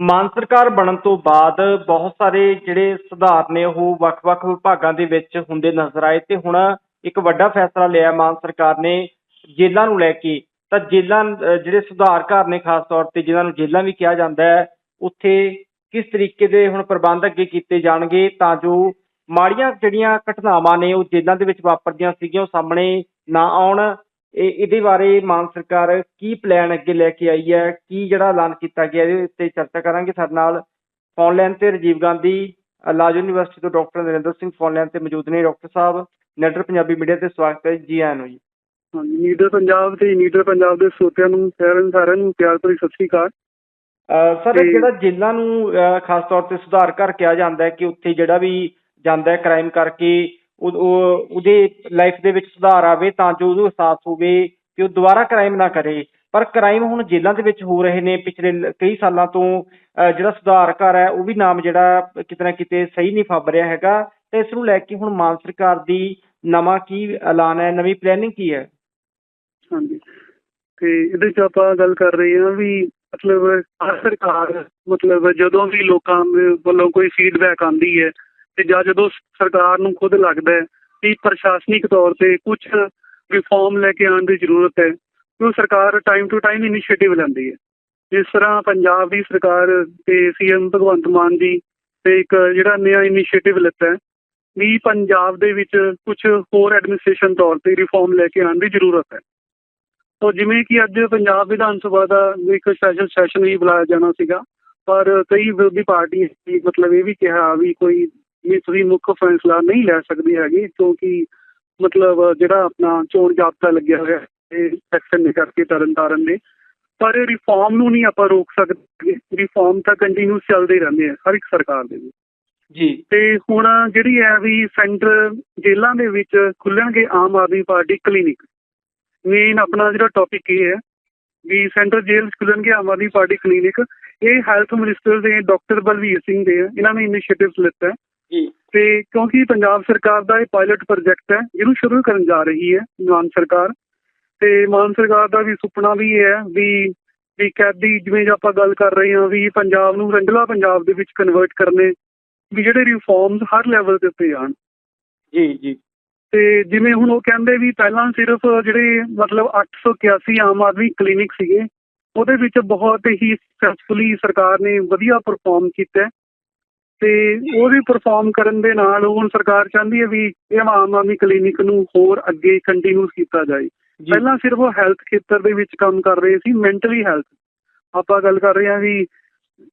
ਮਾਨ ਸਰਕਾਰ ਬਣਨ ਤੋਂ ਬਾਅਦ ਬਹੁਤ ਸਾਰੇ ਜਿਹੜੇ ਸੁਧਾਰ ਨੇ, ਉਹ ਵੱਖ-ਵੱਖ ਵਿਭਾਗਾਂ ਦੇ ਵਿੱਚ ਹੁੰਦੇ ਨਜ਼ਰ ਆਏ ਤੇ ਹੁਣ ਇੱਕ ਵੱਡਾ ਫੈਸਲਾ ਲਿਆ ਮਾਨ ਸਰਕਾਰ ਨੇ ਜੇਲ੍ਹਾਂ ਨੂੰ ਲੈ ਕੇ। ਤਾਂ ਜੇਲ੍ਹਾਂ ਜਿਹੜੇ ਸੁਧਾਰ ਘਰ ਨੇ ਖਾਸ ਤੌਰ ਤੇ, ਜਿਨ੍ਹਾਂ ਨੂੰ ਜੇਲ੍ਹਾਂ ਵੀ ਕਿਹਾ ਜਾਂਦਾ ਹੈ, ਉੱਥੇ ਕਿਸ ਤਰੀਕੇ ਦੇ ਹੁਣ ਪ੍ਰਬੰਧ ਅੱਗੇ ਕੀਤੇ ਜਾਣਗੇ ਤਾਂ ਜੋ ਮਾੜੀਆਂ ਜਿਹੜੀਆਂ ਘਟਨਾਵਾਂ ਨੇ, ਉਹ ਜੇਲ੍ਹਾਂ ਦੇ ਵਿੱਚ ਵਾਪਰਦੀਆਂ ਸੀਗੀਆਂ, ਉਹ ਸਾਹਮਣੇ ਨਾ ਆਉਣ। ਇਹ ਇਹਦੇ ਬਾਰੇ ਮਾਨ ਸਰਕਾਰ ਕੀ ਪਲਾਨ ਅੱਗੇ ਲੈ ਕੇ ਆਈ ਹੈ ਕੀ ਜਿਹੜਾ ਐਲਾਨ ਕੀਤਾ ਗਿਆ ਇਹਦੇ ਉੱਤੇ ਚਰਚਾ ਕਰਾਂਗੇ ਸਾਡੇ ਨਾਲ। ਲਾਈਨ ਤੇ ਰਾਜੀਵ ਗਾਂਧੀ ਲਾਜ ਯੂਨੀਵਰਸਿਟੀ ਤੋਂ doctor Narinder Singh phone line ਤੇ ਮੌਜੂਦ ਨੇ ਡਾਕਟਰ ਸਾਹਿਬ। ਨੈਟਰ ਪੰਜਾਬੀ ਮੀਡੀਆ ਤੇ ਸਵਾਗਤ ਹੈ ਜੀ ਆਇਆਂ ਨੂੰ ਜੀ। ਹਾਂਜੀ ਨੀਡਰ ਪੰਜਾਬ ਤੇ ਨੀਡਰ ਪੰਜਾਬ ਦੇ ਸਰੋਤਿਆਂ ਨੂੰ ਸਾਰਿਆਂ ਸਾਰਿਆਂ ਨੂੰ ਪਿਆਰ ਭਰੀ ਸਤਿ ਸ਼੍ਰੀ ਅਕਾਲ। ਸਰ ਤੇ- ਜਿਹੜਾ ਜੇਲ੍ਹਾਂ ਨੂੰ ਖਾਸ ਤੌਰ ਤੇ ਸੁਧਾਰ ਕਰ ਕਿਹਾ ਜਾਂਦਾ ਹੈ ਕਿ ਉੱਥੇ ਜਿਹੜਾ ਵੀ ਜਾਂਦਾ ਹੈ ਕ੍ਰਾਈਮ ਕਰਕੇ ਉਹਦੇ ਲਾਈਫ ਦੇ ਵਿੱਚ ਸੁਧਾਰ ਆਵੇ ਤਾਂ ਜੋ ਉਹਨੂੰ ਅਹਿਸਾਸ ਹੋਵੇ ਕਿ ਉਹ ਦੁਬਾਰਾ ਕ੍ਰਾਈਮ ਨਾ ਕਰੇ। ਪਰ ਕ੍ਰਾਈਮ ਹੁਣ ਜੇਲ੍ਹਾਂ ਦੇ ਵਿੱਚ ਹੋ ਰਹੇ ਨੇ। ਪਿਛਲੇ ਕਈ ਸਾਲਾਂ ਤੋਂ ਜਿਹੜਾ ਸੁਧਾਰ ਹੈ, ਉਹ ਵੀ ਨਾਮ ਜਿਹੜਾ ਕਿਤੇ ਨਾ ਕਿਤੇ ਸਹੀ ਨਹੀਂ ਫੱਬ ਰਿਹਾ ਹੈਗਾ। ਤੇ ਇਸ ਨੂੰ ਲੈ ਕੇ ਹੁਣ ਮਾਨ ਸਰਕਾਰ ਦੀ ਨਵਾਂ ਕੀ ਐਲਾਨ ਹੈ, ਨਵੀਂ ਪਲੈਨਿੰਗ ਕੀ ਹੈ? ਹਾਂਜੀ। ਤੇ ਇਹਦੇ ਚ ਆਪਾਂ ਗੱਲ ਕਰ ਰਹੇ ਹਾਂ ਵੀ ਮਤਲਬ ਹਰ ਸਰਕਾਰ, ਮਤਲਬ ਜਦੋਂ ਵੀ ਲੋਕਾਂ ਵੱਲੋਂ ਕੋਈ ਫੀਡਬੈਕ ਆਉਂਦੀ ਹੈ ਤੇ ਜਾਂ ਜਦੋਂ ਸਰਕਾਰ ਨੂੰ ਖੁਦ ਲੱਗਦਾ ਹੈ ਕਿ ਪ੍ਰਸ਼ਾਸਨਿਕ ਤੌਰ ਤੇ ਕੁਝ ਰਿਫਾਰਮ ਲੈ ਕੇ ਆਉਣ ਦੀ ਜ਼ਰੂਰਤ ਹੈ, ਤੇ ਸਰਕਾਰ ਟਾਈਮ ਟੂ ਟਾਈਮ ਇਨੀਸ਼ੀਏਟਿਵ ਲੈਂਦੀ ਹੈ। ਜਿਸ ਤਰ੍ਹਾਂ ਪੰਜਾਬ ਦੀ ਸਰਕਾਰ ਤੇ ਸੀਐਮ ਭਗਵੰਤ ਮਾਨ ਜੀ ਤੇ ਇੱਕ ਜਿਹੜਾ ਨਵਾਂ ਇਨੀਸ਼ੀਏਟਿਵ ਲਿੱਤਾ ਵੀ ਪੰਜਾਬ ਦੇ ਵਿੱਚ ਕੁਝ ਹੋਰ ਐਡਮਿਨਿਸਟ੍ਰੇਸ਼ਨ ਤੌਰ ਤੇ ਰਿਫਾਰਮ ਲੈ ਕੇ ਆਉਣ ਦੀ ਜ਼ਰੂਰਤ ਹੈ। ਤੋ ਜਿਵੇਂ ਕਿ ਅੱਜ ਪੰਜਾਬ ਵਿਧਾਨ ਸਭਾ ਦਾ ਇੱਕ ਸਪੈਸ਼ਲ ਸੈਸ਼ਨ ਵੀ ਬੁਲਾਇਆ ਜਾਣਾ ਸੀਗਾ, ਪਰ ਕਈ ਵਿਰੋਧੀ ਪਾਰਟੀਆਂ ਨੇ ਮਤਲਬ ਇਹ ਵੀ ਕਿਹਾ ਵੀ ਕੋਈ ਤੁਸੀਂ ਮੁੱਖ ਫੈਸਲਾ ਨਹੀਂ ਲੈ ਸਕਦੇ ਹੈਗੇ ਕਿਉਂਕਿ ਮਤਲਬ ਜਿਹੜਾ ਆਪਣਾ ਚੋਣ ਜਾਬਤਾ ਲੱਗਿਆ ਹੋਇਆ ਹੈ, ਇਹ ਸੈਕਸ਼ਨ ਨੇ ਕਰਕੇ ਤਰਨ ਤਾਰਨ ਨੇ ਪਰ ਰਿਫਾਰਮ ਨੂੰ ਨਹੀਂ ਆਪਾਂ ਰੋਕ ਸਕਦੇ ਰਿਫਾਰਮ ਤਾਂ ਕੰਟੀਨਿਊਸ ਚੱਲਦੇ ਰਹਿੰਦੇ ਆ ਹਰ ਇੱਕ ਸਰਕਾਰ ਦੇ ਵਿੱਚ। ਜੀ। ਤੇ ਹੁਣ ਜਿਹੜੀ ਹੈ ਵੀ ਸੈਂਟਰ ਜੇਲ੍ਹਾਂ ਦੇ ਵਿੱਚ ਖੁੱਲਣਗੇ Aam Aadmi party clinic main ਆਪਣਾ ਜਿਹੜਾ ਟੌਪਿਕ ਇਹ ਹੈ ਵੀ ਸੈਂਟਰ ਜੇਲ੍ਹ ਖੁੱਲਣਗੇ ਆਮ ਆਦਮੀ ਪਾਰਟੀ ਕਲੀਨਿਕ ਇਹ ਹੈਲਥ ਮਿਨਿਸਟਰ ਦੇ ਡਾਕਟਰ ਬਲਵੀਰ ਸਿੰਘ ਦੇ ਇਹਨਾਂ ਨੇ ਇਨੀਸ਼ੀਏਟਿਵ ਲਿੱਤਾ। ਤੇ ਕਿਉਂਕਿ ਪੰਜਾਬ ਸਰਕਾਰ ਦਾ ਇਹ ਪਾਇਲਟ ਪ੍ਰੋਜੈਕਟ ਹੈ ਜਿਹਨੂੰ ਸ਼ੁਰੂ ਕਰਨ ਜਾ ਰਹੀ ਹੈ ਮਾਨ ਸਰਕਾਰ। ਤੇ ਮਾਨ ਸਰਕਾਰ ਦਾ ਵੀ ਸੁਪਨਾ ਵੀ ਇਹ ਹੈ ਵੀ ਵੀ ਕੈਦੀ ਜਿਵੇਂ ਜੇ ਆਪਾਂ ਗੱਲ ਕਰ ਰਹੇ ਹਾਂ ਵੀ ਪੰਜਾਬ ਨੂੰ ਰੰਗਲਾ ਪੰਜਾਬ ਦੇ ਵਿੱਚ ਕਨਵਰਟ ਕਰਨੇ ਵੀ ਜਿਹੜੇ ਰਿਫਾਰਮਸ ਹਰ ਲੈਵਲ ਦੇ ਉੱਤੇ ਆਣ ਜੀ ਜੀ। ਤੇ ਜਿਵੇਂ ਹੁਣ ਉਹ ਕਹਿੰਦੇ ਵੀ ਪਹਿਲਾਂ ਸਿਰਫ ਜਿਹੜੇ ਮਤਲਬ 881 ਆਮ ਆਦਮੀ ਕਲੀਨਿਕ ਸੀਗੇ ਉਹਦੇ ਵਿੱਚ ਬਹੁਤ ਹੀ ਸਕਸੈਸਫੁਲੀ ਸਰਕਾਰ ਨੇ ਵਧੀਆ ਪਰਫਾਰਮ ਕੀਤਾ। ਤੇ ਉਹਦੀ ਪਰਫਾਰਮ ਕਰਨ ਦੇ ਨਾਲ ਹੁਣ ਸਰਕਾਰ ਚਾਹੁੰਦੀ ਹੈ ਵੀ ਇਹ ਆਮ ਆਦਮੀ ਕਲੀਨਿਕ ਨੂੰ ਹੋਰ ਅੱਗੇ ਕੰਟੀਨਿਊਸ ਕੀਤਾ ਜਾਏ। ਪਹਿਲਾਂ ਸਿਰਫ ਉਹ ਹੈਲਥ ਖੇਤਰ ਦੇ ਵਿੱਚ ਕੰਮ ਕਰ ਰਹੇ ਸੀ ਮੈਂਟਲੀ ਹੈਲਥ ਆਪਾਂ ਗੱਲ ਕਰ ਰਹੇ ਹਾਂ ਵੀ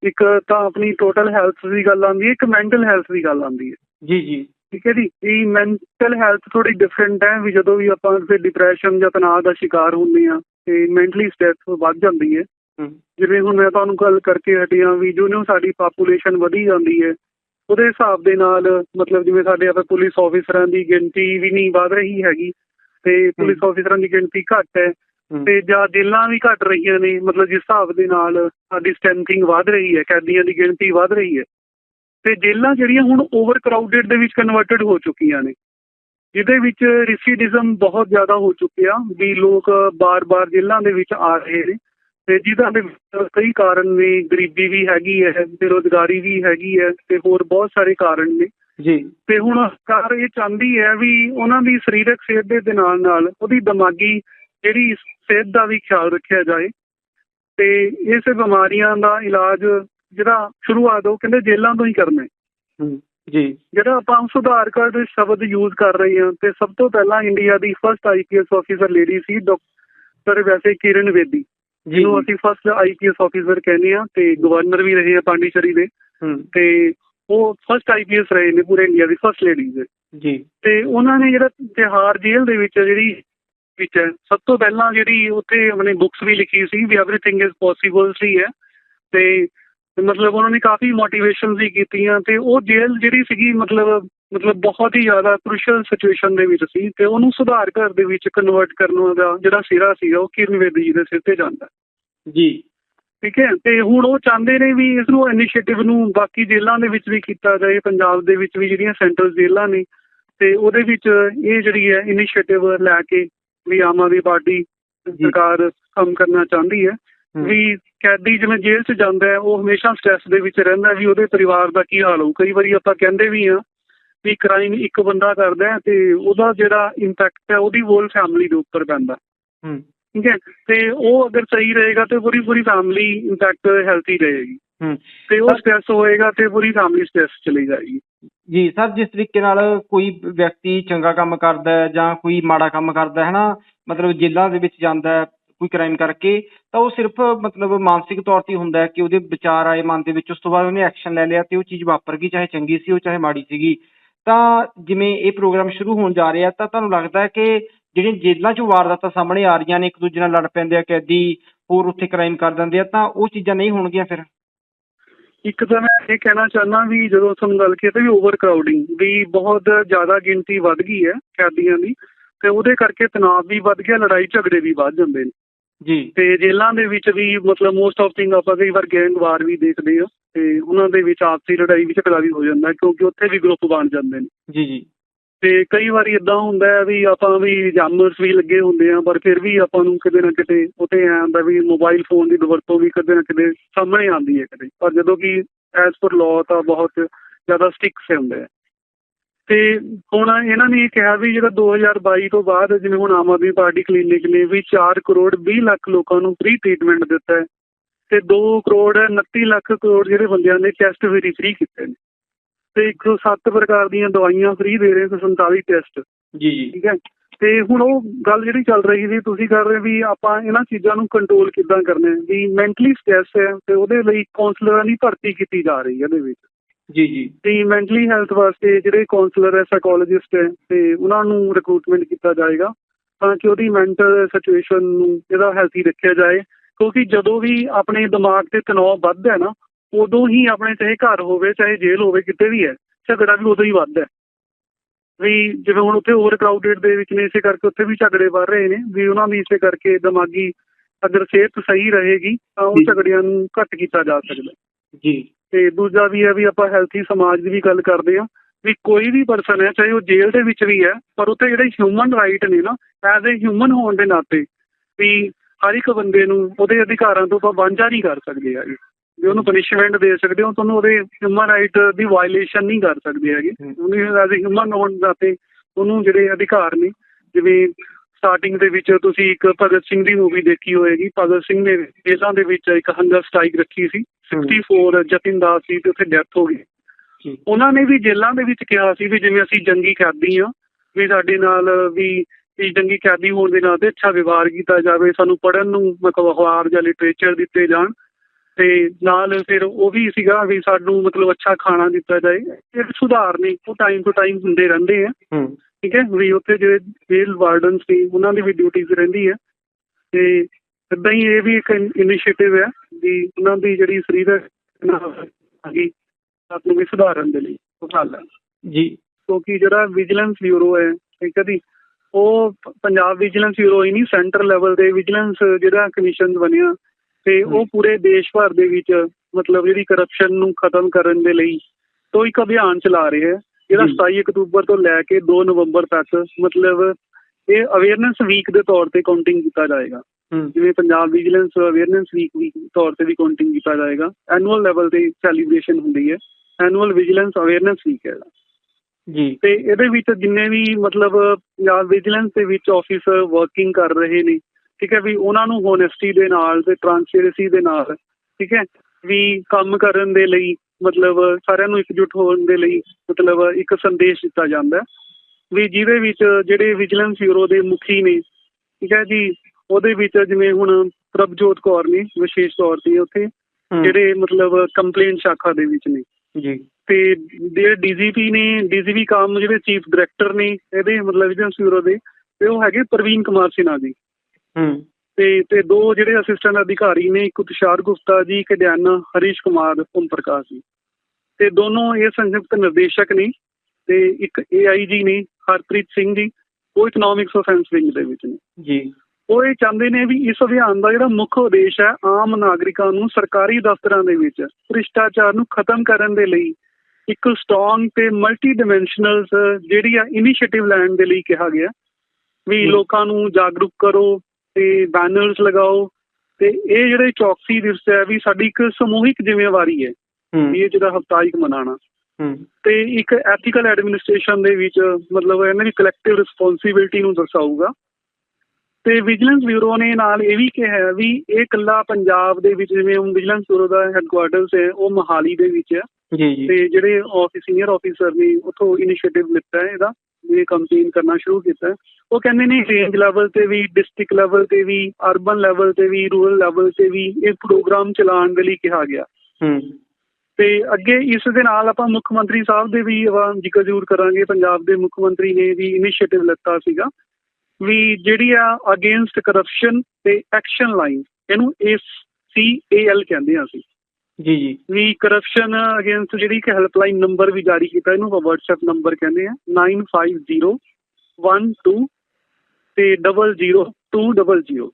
ਇੱਕ ਤਾਂ ਆਪਣੀ ਟੋਟਲ ਹੈਲਥ ਦੀ ਗੱਲ ਆਉਂਦੀ ਹੈ ਇੱਕ ਮੈਂਟਲ ਹੈਲਥ ਦੀ ਗੱਲ ਆਉਂਦੀ ਹੈ। ਜੀ ਜੀ। ਠੀਕ ਹੈ ਜੀ? ਇਹ ਮੈਂਟਲ ਹੈਲਥ ਥੋੜੀ ਡਿਫਰੈਂਟ ਹੈ ਵੀ ਜਦੋਂ ਵੀ ਆਪਾਂ ਫਿਰ ਡਿਪਰੈਸ਼ਨ ਜਾਂ ਤਣਾਅ ਦਾ ਸ਼ਿਕਾਰ ਹੁੰਦੇ ਆ ਤੇ ਮੈਂਟਲੀ ਸਟ੍ਰੈਸ ਵੱਧ ਜਾਂਦੀ ਹੈ। ਜਿਵੇਂ ਹੁਣ ਮੈਂ ਤੁਹਾਨੂੰ ਗੱਲ ਕਰਕੇ ਹਟਿਆ ਵੀ ਜਿਉਂ ਸਾਡੀ ਪਾਪੂਲੇਸ਼ਨ ਵਧੀ ਜਾਂਦੀ ਹੈ ਉਹਦੇ ਹਿਸਾਬ ਦੇ ਨਾਲ ਮਤਲਬ ਜਿਵੇਂ ਸਾਡੇ ਆਪਾਂ ਪੁਲਿਸ ਆਫੀਸਰਾਂ ਦੀ ਗਿਣਤੀ ਵੀ ਨਹੀਂ ਵਧ ਰਹੀ ਹੈਗੀ ਤੇ ਪੁਲਿਸ ਆਫੀਸਰਾਂ ਦੀ ਗਿਣਤੀ ਘੱਟ ਹੈ ਤੇ ਜਾਂ ਜੇਲਾਂ ਵੀ ਘਟ ਰਹੀਆਂ ਨੇ ਮਤਲਬ ਜਿਸ ਹਿਸਾਬ ਦੇ ਨਾਲ ਸਾਡੀ ਸਟੈਂਥਿੰਗ ਵਧ ਰਹੀ ਹੈ ਕੈਦੀਆਂ ਦੀ ਗਿਣਤੀ ਵਧ ਰਹੀ ਹੈ ਤੇ ਜੇਲਾਂ ਜਿਹੜੀਆਂ ਹੁਣ ਓਵਰ ਕਰਾਊਡਡ ਦੇ ਵਿੱਚ ਕਨਵਰਟਡ ਹੋ ਚੁੱਕੀਆਂ ਨੇ ਜਿਹਦੇ ਵਿੱਚ ਰਿਸੀਡਿਜ਼ਮ ਬਹੁਤ ਜ਼ਿਆਦਾ ਹੋ ਚੁੱਕਿਆ ਵੀ ਲੋਕ ਬਾਰ-ਬਾਰ ਜੇਲਾਂ ਦੇ ਵਿੱਚ ਆ ਰਹੇ ਨੇ ਤੇ ਜਿਹਦਾ ਕਈ ਕਾਰਨ ਨੇ ਗਰੀਬੀ ਵੀ ਹੈਗੀ ਹੈ ਬੇਰੁਜ਼ਗਾਰੀ ਵੀ ਹੈਗੀ ਹੈ ਤੇ ਹੋਰ ਬਹੁਤ ਸਾਰੇ ਕਾਰਨ ਨੇ। ਜੀ। ਤੇ ਹੁਣ ਸਰਕਾਰ ਇਹ ਚਾਹੁੰਦੀ ਹੈ ਵੀ ਉਹਨਾਂ ਦੀ ਸਰੀਰਕ ਸਿਹਤ ਦੇ ਨਾਲ ਨਾਲ ਉਹਦੀ ਦਿਮਾਗੀ ਜਿਹੜੀ ਸਿਹਤ ਦਾ ਵੀ ਖਿਆਲ ਰੱਖਿਆ ਜਾਏ ਤੇ ਇਸ ਬਿਮਾਰੀਆਂ ਦਾ ਇਲਾਜ ਜਿਹੜਾ ਸ਼ੁਰੂਆਤ ਉਹ ਕਹਿੰਦੇ ਜੇਲ੍ਹਾਂ ਤੋਂ ਹੀ ਕਰਨਾ ਹੈ। ਜੀ। ਜਿਹੜਾ ਆਪਾਂ ਸੁਧਾਰ ਕਰ ਦੇ ਸ਼ਬਦ ਯੂਜ਼ ਕਰ ਰਹੇ ਹਾਂ ਤੇ ਸਭ ਤੋਂ ਪਹਿਲਾਂ ਇੰਡੀਆ ਦੀ ਫਰਸਟ ਆਈਪੀਐਸ ਆਫੀਸਰ ਲੇਡੀ ਸੀ ਡਾਕਟਰ ਵੈਸੇ ਕਿਰਨ ਵੇਦੀ ਜਿਹਨੂੰ ਅਸੀਂ ਫਰਸਟ ਆਈਪੀਐਸ ਆਫੀਸਰ ਕਹਿੰਦੇ ਆ ਤੇ ਗਵਰਨਰ ਵੀ ਰਹੇ ਆ ਪਾਂਡੀਚੇਰੀ ਦੇ। ਤੇ ਉਹ ਫਰਸਟ ਆਈਪੀਐਸ ਰਹੇ ਨੇ ਪੂਰੇ ਇੰਡੀਆ ਦੀ ਫਰਸਟ ਲੇਡੀ ਦੇ। ਜੀ। ਤੇ ਉਹਨਾਂ ਨੇ ਜਿਹੜਾ ਤਿਹਾਰ ਜੇਲ੍ਹ ਦੇ ਵਿੱਚ ਜਿਹੜੀ ਵਿੱਚ ਸਭ ਤੋਂ ਪਹਿਲਾਂ ਜਿਹੜੀ ਉੱਥੇ ਆਪਣੇ ਬੁੱਕਸ ਵੀ ਲਿਖੀ ਸੀ ਵੀ ਐਵਰੀਥਿੰਗ ਇਜ਼ ਪੋਸੀਬਲ ਸੀ ਹੈ ਤੇ ਮਤਲਬ ਉਹਨਾਂ ਨੇ ਕਾਫੀ ਮੋਟੀਵੇਸ਼ਨ ਵੀ ਕੀਤੀਆਂ ਤੇ ਉਹ ਜੇਲ੍ਹ ਜਿਹੜੀ ਸੀਗੀ ਮਤਲਬ ਮਤਲਬ ਬਹੁਤ ਹੀ ਜ਼ਿਆਦਾ ਕ੍ਰੂਸ਼ਲ ਸਿਚੁਏਸ਼ਨ ਦੇ ਵਿੱਚ ਸੀ ਤੇ ਉਹਨੂੰ ਸੁਧਾਰ ਘਰ ਦੇ ਵਿੱਚ ਕਨਵਰਟ ਕਰਨ ਦਾ ਜਿਹੜਾ ਸਿਰਾ ਸੀਗਾ ਉਹ ਕਿਰਨ ਵੇਦੀ ਜੀ ਦੇ ਸਿਰ ਤੇ ਜਾਂਦਾ ਜੀ। ਠੀਕ ਹੈ? ਤੇ ਹੁਣ ਉਹ ਚਾਹੁੰਦੇ ਨੇ ਵੀ ਇਸ ਨੂੰ ਇਨੀਸ਼ੀਏਟਿਵ ਨੂੰ ਬਾਕੀ ਜੇਲ੍ਹਾਂ ਦੇ ਵਿੱਚ ਵੀ ਕੀਤਾ ਜਾਏ ਪੰਜਾਬ ਦੇ ਵਿੱਚ ਵੀ ਜਿਹੜੀਆਂ ਸੈਂਟਰਲ ਜੇਲ੍ਹਾਂ ਨੇ ਤੇ ਉਹਦੇ ਵਿੱਚ ਇਹ ਜਿਹੜੀ ਹੈ ਇਨੀਸ਼ੀਏਟਿਵ ਲੈ ਕੇ ਵੀ ਆਮ ਆਦਮੀ ਪਾਰਟੀ ਸਰਕਾਰ ਕੰਮ ਕਰਨਾ ਚਾਹੁੰਦੀ ਹੈ। ਹੂੰ। ਵੀ ਕੈਦੀ ਜਿਵੇਂ ਜੇਲ੍ਹ 'ਚ ਜਾਂਦਾ ਹੈ ਉਹ ਹਮੇਸ਼ਾ ਸਟ੍ਰੈਸ ਦੇ ਵਿੱਚ ਰਹਿੰਦਾ ਵੀ ਉਹਦੇ ਪਰਿਵਾਰ ਦਾ ਕੀ ਹਾਲ ਹੋਊ। ਕਈ ਵਾਰੀ ਆਪਾਂ ਕਹਿੰਦੇ ਵੀ ਆ ਵੀ ਕ੍ਰਾਈਮ ਇੱਕ ਬੰਦਾ ਕਰਦਾ ਤੇ ਉਹਦਾ ਜਿਹੜਾ ਇੰਪੈਕਟ ਹੈ ਉਹਦੀ ਹੋਲ ਫੈਮਿਲੀ ਦੇ ਉੱਪਰ ਪੈਂਦਾ। ਹੂੰ। ਠੀਕ ਹੈ? ਤੇ ਉਹ ਅਗਰ ਸਹੀ ਰਹੇਗਾ ਤੇ ਪੂਰੀ ਪੂਰੀ ਫੈਮਿਲੀ ਇੰਪੈਕਟ ਹੈਲਥੀ ਰਹੇਗੀ। ਹੂੰ। ਤੇ ਉਹ ਸਟ੍ਰੈਸ ਹੋਏਗਾ ਤੇ ਪੂਰੀ ਫੈਮਿਲੀ ਸਟ੍ਰੈਸ ਚਲੀ ਜਾਏਗੀ। ਜੀ ਸਰ ਜਿਸ ਤਰੀਕੇ ਨਾਲ ਕੋਈ ਵਿਅਕਤੀ ਚੰਗਾ ਕੰਮ ਕਰਦਾ ਹੈ ਜਾਂ ਕੋਈ ਮਾੜਾ ਕੰਮ ਕਰਦਾ ਹੈ ਨਾ ਮਤਲਬ ਜੇਲ੍ਹਾਂ ਦੇ ਵਿੱਚ ਜਾਂਦਾ ਹੈ ਕੋਈ ਕ੍ਰਾਈਮ ਕਰਕੇ ਤਾਂ ਉਹ ਸਿਰਫ ਮਤਲਬ ਮਾਨਸਿਕ ਤੌਰ ਤੇ ਹੁੰਦਾ ਹੈ ਕਿ ਉਹਦੇ ਵਿਚਾਰ ਆਏ ਮਨ ਦੇ ਵਿੱਚ ਉਸ ਤੋਂ ਬਾਅਦ ਉਹਨੇ ਐਕਸ਼ਨ ਲੈ ਲਿਆ ਤੇ ਉਹ ਚੀਜ਼ ਵਾਪਰ ਗਈ ਚਾਹੇ ਚੰਗੀ ਸੀ ਉਹ ਚਾਹੇ ਮਾੜੀ ਸੀਗੀ। ਤਾਂ ਜਿਵੇਂ ਇਹ ਪ੍ਰੋਗਰਾਮ ਸ਼ੁਰੂ ਹੋਣ ਜਾ ਰਿਹਾ ਤਾਂ ਤੁਹਾਨੂੰ ਲੱਗਦਾ ਹੈ ਕਿ ਜਿਹੜੀਆਂ ਜੇਲ੍ਹਾਂ 'ਚੋਂ ਵਾਰਦਾਤਾਂ ਸਾਹਮਣੇ ਆ ਰਹੀਆਂ ਨੇ ਇੱਕ ਦੂਜੇ ਨਾਲ ਲੜ ਪੈਂਦੇ ਆ ਕੈਦੀ ਹੋਰ ਉੱਥੇ ਕ੍ਰਾਈਮ ਕਰ ਦਿੰਦੇ ਆ ਤਾਂ ਉਹ ਚੀਜ਼ਾਂ ਨਹੀਂ ਹੋਣਗੀਆਂ ਫਿਰ? ਇੱਕ ਤਾਂ ਮੈਂ ਇਹ ਕਹਿਣਾ ਚਾਹੁੰਦਾ ਵੀ ਜਦੋਂ ਤੁਹਾਨੂੰ ਗੱਲ ਕੀਤੀ ਵੀ ਓਵਰ ਕਰਾਊਡਿੰਗ ਵੀ ਬਹੁਤ ਜ਼ਿਆਦਾ ਗਿਣਤੀ ਵੱਧ ਗਈ ਹੈ ਕੈਦੀਆਂ ਦੀ ਤੇ ਉਹਦੇ ਕਰਕੇ ਤਣਾਅ ਵੀ ਵੱਧ ਗਿਆ ਲੜਾਈ ਝਗੜੇ ਵੀ ਵੱਧ ਜਾਂਦੇ ਨੇ। ਜੀ। ਤੇ ਜੇਲ੍ਹਾਂ ਦੇ ਵਿੱਚ ਵੀ ਮਤਲਬ ਮੋਸਟ ਆਫ ਥਿੰਗ ਆਪਾਂ ਕਈ ਵਾਰ ਗੈਂਗ ਵਾਰ ਵੀ ਦੇਖਦੇ ਆ। ਤੇ ਉਹਨਾਂ ਦੇ ਵਿੱਚ ਆਪਸੀ ਲੜਾਈ ਵੀ ਝਗੜਾ ਵੀ ਹੋ ਜਾਂਦਾ ਕਿਉਂਕਿ ਉੱਥੇ ਵੀ ਗਰੁੱਪ ਬਣ ਜਾਂਦੇ ਨੇ। ਜੀ ਜੀ। ਤੇ ਕਈ ਵਾਰੀ ਇਦਾਂ ਹੁੰਦਾ ਹੈ ਵੀ ਆਪਾਂ ਵੀ ਜਾਮਰਸ ਵੀ ਲੱਗੇ ਹੁੰਦੇ ਆ ਪਰ ਫਿਰ ਵੀ ਆਪਾਂ ਨੂੰ ਕਿਤੇ ਨਾ ਕਿਤੇ ਉਤੇ ਐ ਆਉਂਦਾ ਵੀ ਮੋਬਾਈਲ ਫੋਨ ਦੀ ਵਰਤੋਂ ਵੀ ਕਦੇ ਨਾ ਕਦੇ ਸਾਹਮਣੇ ਆਉਂਦੀ ਹੈ ਕਦੇ ਪਰ ਜਦੋਂ ਕਿ ਐਸ ਪਰ ਲਾਅ ਤਾਂ ਬਹੁਤ ਜ਼ਿਆਦਾ ਸਟਿਕਸ ਹੁੰਦੇ ਆ। ਤੇ ਹੁਣ ਇਹਨਾਂ ਨੇ ਇਹ ਕਿਹਾ ਵੀ ਜਿਹੜਾ 2022 ਤੋਂ ਬਾਅਦ ਜਿਵੇਂ ਹੁਣ ਆਮ ਆਦਮੀ ਪਾਰਟੀ ਕਲੀਨਿਕ ਨੇ ਵੀ 4 ਕਰੋੜ 20 ਲੱਖ ਲੋਕਾਂ ਨੂੰ ਫ੍ਰੀ ਟ੍ਰੀਟਮੈਂਟ ਦਿੱਤਾ ਹੈ ਤੇ 2 ਕਰੋੜ 29 ਲੱਖ ਕਰੋੜ ਜਿਹੜੇ ਬੰਦਿਆਂ ਦੇ ਟੈਸਟ ਵੀ ਫ੍ਰੀ ਕੀਤੇ ਨੇ। ਤੇ 107 ਪ੍ਰਕਾਰ ਦੀਆਂ ਦਵਾਈਆਂ ਫ੍ਰੀ ਦੇ ਰਹੇ ਤੇ 47 ਟੈਸਟ ਜੀ ਜੀ। ਠੀਕ ਹੈ? ਤੇ ਹੁਣ ਉਹ ਗੱਲ ਜਿਹੜੀ ਚੱਲ ਰਹੀ ਸੀ ਤੁਸੀਂ ਕਰ ਰਹੇ ਵੀ ਆਪਾਂ ਇਹਨਾਂ ਚੀਜ਼ਾਂ ਨੂੰ ਕੰਟਰੋਲ ਕਿੱਦਾਂ ਕਰਨਾ ਹੈ? ਵੀ ਮੈਂਟਲੀ ਸਟ੍ਰੈਸ ਹੈ ਤੇ ਉਹਦੇ ਲਈ ਕਾਉਂਸਲਰਾਂ ਦੀ ਭਰਤੀ ਕੀਤੀ ਜਾ ਰਹੀ ਹੈ ਇਹਦੇ ਵਿੱਚ। ਜੀ ਜੀ। ਤੇ ਮੈਂਟਲੀ ਹੈਲਥ ਵਾਸਤੇ ਜਿਹੜੇ ਕਾਉਂਸਲਰ ਹੈ ਸਾਈਕੋਲੋਜਿਸਟ ਹੈ ਤੇ ਉਹਨਾਂ ਨੂੰ ਰਿਕਰੂਟਮੈਂਟ ਕੀਤਾ ਜਾਏਗਾ ਤਾਂ ਕਿ ਉਹਦੀ ਮੈਂਟਲ ਸਿਚੁਏਸ਼ਨ ਨੂੰ ਇਹਦਾ ਹੈਲਥੀ ਰੱਖਿਆ ਜਾਏ। ਕਿਉਂਕਿ ਜਦੋਂ ਵੀ ਆਪਣੇ ਦਿਮਾਗ ਤੇ ਤਣਾਅ ਵੱਧਦਾ ਹੈ ਨਾ ਉਦੋਂ ਹੀ ਆਪਣੇ ਚਾਹੇ ਘਰ ਹੋਵੇ ਚਾਹੇ ਜੇਲ੍ਹ ਹੋਵੇ ਕਿਤੇ ਵੀ ਹੈ ਝਗੜਾ ਵੀ ਉਦੋਂ ਹੀ ਵੱਧਦਾ ਹੈ ਵੀ ਜਿਵੇਂ ਹੁਣ ਉੱਥੇ ਓਵਰ ਕਰਾਊਡਡ ਦੇ ਵਿੱਚ ਨੇ ਇਸੇ ਕਰਕੇ ਉੱਥੇ ਵੀ ਝਗੜੇ ਵੱਧ ਰਹੇ ਨੇ ਵੀ ਉਹਨਾਂ ਦੀ ਇਸੇ ਕਰਕੇ ਦਿਮਾਗੀ ਅਗਰ ਸਿਹਤ ਸਹੀ ਰਹੇਗੀ ਤਾਂ ਉਹ। ਝਗੜਿਆਂ ਨੂੰ ਘੱਟ ਕੀਤਾ ਜਾ ਸਕਦਾ। ਜੀ ਤੇ ਦੂਜਾ ਵੀ ਹੈ ਵੀ ਆਪਾਂ ਹੈਲਥੀ ਸਮਾਜ ਦੀ ਵੀ ਗੱਲ ਕਰਦੇ ਹਾਂ ਵੀ ਕੋਈ ਵੀ ਪਰਸਨ ਹੈ ਚਾਹੇ ਉਹ ਜੇਲ੍ਹ ਦੇ ਵਿੱਚ ਵੀ ਹੈ ਪਰ ਉੱਥੇ ਜਿਹੜੇ ਹਿਊਮਨ ਰਾਈਟ ਨੇ ਨਾ ਐਜ਼ ਅ ਹਿਊਮਨ ਹੋਣ ਦੇ ਨਾਤੇ ਵੀ ਹਰ ਇੱਕ ਬੰਦੇ ਨੂੰ ਉਹਦੇ ਅਧਿਕਾਰਾਂ ਤੋਂ ਆਪਾਂ ਵਾਂਝਾ ਨਹੀਂ ਕਰ ਸਕਦੇ ਹੈਗੇ। ਵੀ ਉਹਨੂੰ ਪਨਿਸ਼ਮੈਂਟ ਦੇ ਸਕਦੇ ਹੋ ਤੁਹਾਨੂੰ ਉਹਦੇ ਹਿਊਮਨ ਰਾਈਟ ਦੀ ਵਾਇਲੇਸ਼ਨ ਨਹੀਂ ਕਰ ਸਕਦੇ ਹੈਗੇ। ਉਹਨੂੰ ਐਜ਼ ਅ ਹਿਊਮਨ ਹੋਣ ਦੇ ਨਾਤੇ ਉਹਨੂੰ ਜਿਹੜੇ ਅਧਿਕਾਰ ਨੇ ਜਿਵੇਂ ਸਟਾਰਟਿੰਗ ਦੇ ਵਿੱਚ ਤੁਸੀਂ ਇੱਕ ਭਗਤ ਸਿੰਘ ਦੀ ਮੂਵੀ ਦੇਖੀ ਹੋਏਗੀ। ਭਗਤ ਸਿੰਘ ਨੇ ਜੇਲ੍ਹਾਂ ਦੇ ਵਿੱਚ ਇੱਕ ਹੰਗਰ ਸਟ੍ਰਾਈਕ ਰੱਖੀ ਸੀ। 64 ਜਤਿਨ ਦਾਸ ਸੀ ਤੇ ਉੱਥੇ ਡੈਥ ਹੋ ਗਈ। ਉਹਨਾਂ ਨੇ ਵੀ ਜੇਲ੍ਹਾਂ ਦੇ ਵਿੱਚ ਕਿਹਾ ਸੀ ਵੀ ਜਿਵੇਂ ਅਸੀਂ ਜੰਗੀ ਕੈਦੀ ਆ ਵੀ ਸਾਡੇ ਨਾਲ ਵੀ ਵੀ ਜੰਗੀ ਕੈਦੀ ਹੋਣ ਦੇ ਨਾਤੇ ਅੱਛਾ ਵਿਵਹਾਰ ਕੀਤਾ ਜਾਵੇ ਸਾਨੂੰ ਪੜ੍ਹਨ ਨੂੰ ਮਤਲਬ ਅਖਬਾਰ ਜਾਂ ਲਿਟਰੇਚਰ ਦਿੱਤੇ ਜਾਣ ਤੇ ਨਾਲ ਫਿਰ ਉਹ ਵੀ ਸੀਗਾ ਵੀ ਸਾਨੂੰ ਮਤਲਬ ਅੱਛਾ ਖਾਣਾ ਦਿੱਤਾ ਜਾਏ ਇਹ ਸੁਧਾਰ ਨੇ ਉਹ ਟਾਈਮ ਟੂ ਟਾਈਮ ਹੁੰਦੇ ਰਹਿੰਦੇ ਆ। ਠੀਕ ਹੈ ਵੀ ਉੱਥੇ ਜਿਹੜੇ ਜੇਲ ਵਾਰਡਨ ਸੀ ਉਹਨਾਂ ਦੀ ਵੀ ਡਿਊਟੀਜ਼ ਰਹਿੰਦੀ ਹੈ ਤੇ ਇਦਾਂ ਹੀ ਇਹ ਵੀ ਇੱਕ ਇਨੀਸ਼ੀਏਟਿਵ ਹੈ ਵੀ ਉਹਨਾਂ ਦੀ ਜਿਹੜੀ ਸਰੀਰਕ ਹੈਗੀ ਆਪ ਨੂੰ ਵੀ ਸੁਧਾਰਨ ਦੇ ਲਈ ਹੈ ਜੀ। ਕਿਉਂਕਿ ਜਿਹੜਾ ਵਿਜੀਲੈਂਸ ਬਿਊਰੋ ਹੈ ਠੀਕ ਹੈ ਜੀ ਉਹ ਪੰਜਾਬ ਵਿਜੀਲੈਂਸ ਬਿਊਰੋ ਹੀ ਨਹੀਂ ਸੈਂਟਰ ਲੈਵਲ ਦੇ ਵਿਜੀਲੈਂਸ ਜਿਹੜਾ ਕਮਿਸ਼ਨ ਬਣਿਆ ਤੇ ਉਹ ਪੂਰੇ ਦੇਸ਼ ਭਰ ਦੇ ਵਿੱਚ ਮਤਲਬ ਜਿਹੜੀ ਕਰਪਸ਼ਨ ਨੂੰ ਖਤਮ ਕਰਨ ਦੇ ਲਈ ਤੋਂ ਇੱਕ ਅਭਿਆਨ ਚਲਾ ਰਹੇ ਹੈ ਜਿਹੜਾ ਜੀ। 27 ਅਕਤੂਬਰ ਤੋਂ ਲੈ ਕੇ 2 ਨਵੰਬਰ ਤੱਕ ਮਤਲਬ ਇਹ ਅਵੇਅਰਨੈਸ ਵੀਕ ਦੇ ਤੌਰ ਤੇ ਕਾਊਂਟਿੰਗ ਕੀਤਾ ਜਾਏਗਾ। ਜਿਵੇਂ ਪੰਜਾਬ ਵਿਜੀਲੈਂਸ ਅਵੇਅਰਨੈਸ ਵੀਕ ਵੀ ਤੌਰ ਤੇ ਵੀ ਕਾਊਂਟਿੰਗ ਕੀਤਾ ਜਾਏਗਾ। ਐਨੂਅਲ ਲੈਵਲ ਤੇ ਸੈਲੀਬ੍ਰੇਸ਼ਨ ਹੁੰਦੀ ਹੈ। ਐਨੂਅਲ ਵਿਜੀਲੈਂਸ ਅਵੇਅਰਨੈਸ ਵੀਕ ਹੈ। ਜੀ। ਤੇ ਇਹਦੇ ਵਿੱਚ ਜਿੰਨੇ ਵੀ ਮਤਲਬ ਪੰਜਾਬ ਵਿਜੀਲੈਂਸ ਦੇ ਵਿੱਚ ਆਫੀਸਰ ਵਰਕਿੰਗ ਕਰ ਰਹੇ ਨੇ ਠੀਕ ਹੈ ਵੀ ਉਹਨਾਂ ਨੂੰ ਹੋਨੈਸਟੀ ਦੇ ਨਾਲ ਤੇ ਟ੍ਰਾਂਸਪੇਰੈਂਸੀ ਦੇ ਨਾਲ ਠੀਕ ਹੈ ਵੀ ਕੰਮ ਕਰਨ ਦੇ ਲਈ ਮਤਲਬ ਸਾਰਿਆਂ ਨੂੰ ਇਕਜੁੱਟ ਹੋਣ ਦੇ ਲਈ ਮਤਲਬ ਇੱਕ ਸੰਦੇਸ਼ ਦਿੱਤਾ ਜਾਂਦਾ। ਵੀ ਜਿਹਦੇ ਵਿੱਚ ਜਿਹੜੇ ਵਿਜੀਲੈਂਸ ਬਿਊਰੋ ਦੇ ਮੁਖੀ ਨੇ ਠੀਕ ਹੈ ਜੀ ਉਹਦੇ ਵਿੱਚ ਜਿਵੇਂ ਹੁਣ ਪ੍ਰਭਜੋਤ ਕੌਰ ਨੇ ਵਿਸ਼ੇਸ਼ ਤੌਰ ਤੇ ਉੱਥੇ ਜਿਹੜੇ ਮਤਲਬ ਕੰਪਲੇਂਟ ਸ਼ਾਖਾ ਦੇ ਵਿੱਚ ਨੇ। ਜੀ। ਤੇ ਜਿਹੜੇ ਡੀਜੀਪੀ ਨੇ ਡੀਜੀਪੀ ਕੰਮ ਜਿਹੜੇ ਚੀਫ ਡਾਇਰੈਕਟਰ ਨੇ ਇਹਦੇ ਮਤਲਬ ਵਿਜੀਲੈਂਸ ਬਿਊਰੋ ਦੇ ਤੇ ਉਹ ਹੈਗੇ ਪ੍ਰਵੀਨ ਕੁਮਾਰ ਸਿਨਹਾ ਜੀ। ਹੂੰ। ਤੇ ਤੇ ਦੋ ਜਿਹੜੇ ਅਸਿਸਟੈਂਟ ਅਧਿਕਾਰੀ ਨੇ ਇੱਕ ਤੁਸ਼ਾਰ ਗੁਪਤਾ ਜੀ ਇੱਕ ਡਿਆਨਾ ਹਰੀਸ਼ ਕੁਮਾਰ ਓਮ ਪ੍ਰਕਾਸ਼ ਜੀ। ਤੇ ਦੋਨੋਂ ਇਹ ਸੰਯੁਕਤ ਨਿਰਦੇਸ਼ਕ ਨੇ ਤੇ ਇੱਕ ਏਆਈਜੀ ਨੇ ਹਰਪ੍ਰੀਤ ਸਿੰਘ ਜੀ ਉਹ ਇਕਨੋਮਿਕਸ ਆਫੈਂਸ ਵਿੰਗ ਦੇ ਵਿੱਚ ਨੇ। ਜੀ। ਉਹ ਇਹ ਚਾਹੁੰਦੇ ਨੇ ਵੀ ਇਸ ਅਭਿਆਨ ਦਾ ਜਿਹੜਾ ਮੁੱਖ ਉਦੇਸ਼ ਹੈ ਆਮ ਨਾਗਰਿਕਾਂ ਨੂੰ ਸਰਕਾਰੀ ਦਫ਼ਤਰਾਂ ਦੇ ਵਿੱਚ ਭ੍ਰਿਸ਼ਟਾਚਾਰ ਨੂੰ ਖਤਮ ਕਰਨ ਦੇ ਲਈ ਇੱਕ ਸਟਰੋਂਗ ਤੇ ਮਲਟੀ ਡਾਈਮੈਂਸ਼ਨਲ ਜਿਹੜੀ ਆ ਇਨੀਸ਼ੀਏਟਿਵ ਲੈਣ ਦੇ ਲਈ ਕਿਹਾ ਗਿਆ। ਵੀ। ਲੋਕਾਂ ਨੂੰ ਜਾਗਰੂਕ ਕਰੋ ਤੇ ਬੈਨਰਸ ਲਗਾਓ ਤੇ ਇਹ ਜਿਹੜੇ ਚੌਕਸੀ ਦਿਵਸ ਹੈ ਵੀ ਸਾਡੀ ਇੱਕ ਸਮੂਹਿਕ ਜ਼ਿੰਮੇਵਾਰੀ ਹੈ ਵੀ ਇਹ ਜਿਹੜਾ ਹਫਤਾਇਕ ਮਨਾਉਣਾ। ਹੂੰ। ਤੇ ਇੱਕ ਐਥੀਕਲ ਐਡਮਿਨਿਸਟ੍ਰੇਸ਼ਨ ਦੇ ਵਿੱਚ ਮਤਲਬ ਇਹਨਾਂ ਦੀ ਕਲੈਕਟਿਵ ਰਿਸਪੌਂਸਿਬਿਲਟੀ ਨੂੰ ਦਰਸਾਊਗਾ। ਤੇ ਵਿਜੀਲੈਂਸ ਬਿਊਰੋ ਨੇ ਨਾਲ ਇਹ ਵੀ ਕਿਹਾ ਵੀ ਇਹ ਇਕੱਲਾ ਪੰਜਾਬ ਦੇ ਵਿੱਚ ਜਿਵੇਂ ਵਿਜੀਲੈਂਸ ਬਿਊਰੋ ਦਾ ਹੈੱਡਕੁਆਰਟਰਸ ਹੈ ਉਹ ਮੋਹਾਲੀ ਦੇ ਵਿੱਚ ਹੈ। ਜੀ ਜੀ। ਤੇ ਜਿਹੜੇ ਆਫਿਸ ਸੀਨੀਅਰ ਆਫੀਸਰ ਨੇ ਉਥੋਂ ਇਨੀਸ਼ੀਏਟਿਵ ਲਿੱਤਾ ਹੈ ਇਹਦਾ ਇਹ ਕੰਪੇਨ ਕਰਨਾ ਸ਼ੁਰੂ ਕੀਤਾ। ਉਹ ਕਹਿੰਦੇ ਨੇ ਰੇਂਜ ਲੈਵਲ ਤੇ ਵੀ ਡਿਸਟ੍ਰਿਕਟ ਲੈਵਲ ਤੇ ਵੀ ਅਰਬਨ ਲੈਵਲ ਤੇ ਵੀ ਰੂਰਲ ਲੈਵਲ ਤੇ ਵੀ ਇਹ ਪ੍ਰੋਗਰਾਮ ਚਲਾਉਣ ਦੇ ਲਈ ਕਿਹਾ ਗਿਆ। ਹੂੰ। ਤੇ ਅੱਗੇ ਇਸ ਦੇ ਨਾਲ ਆਪਾਂ ਮੁੱਖ ਮੰਤਰੀ ਸਾਹਿਬ ਦੇ ਵੀ ਜ਼ਿਕਰ ਜ਼ਰੂਰ ਕਰਾਂਗੇ। ਪੰਜਾਬ ਦੇ ਮੁੱਖ ਮੰਤਰੀ ਨੇ ਵੀ ਇਨੀਸ਼ੀਏਟਿਵ ਲਿੱਤਾ ਸੀਗਾ। ਵੀ ਜਿਹੜੀ ਆ ਅਗੇਂਸਟ ਕਰਪਸ਼ਨ ਤੇ ਐਕਸ਼ਨ ਲਾਈਨ ਇਹਨੂੰ ਐਸ ਸੀ ਏ ਐਲ ਕਹਿੰਦੇ ਆ ਅਸੀਂ। ਜੀ ਜੀ। ਵੀ ਕਰਪਸ਼ਨ ਅਗੇਂਸਟ ਜਿਹੜੀ ਕਿ ਹੈਲਪਲਾਈਨ ਨੰਬਰ ਵੀ ਜਾਰੀ ਕੀਤਾ ਇਹਨੂੰ ਆਪਾਂ WhatsApp ਨੰਬਰ ਕਹਿੰਦੇ ਆ 950112 ਤੇ 00200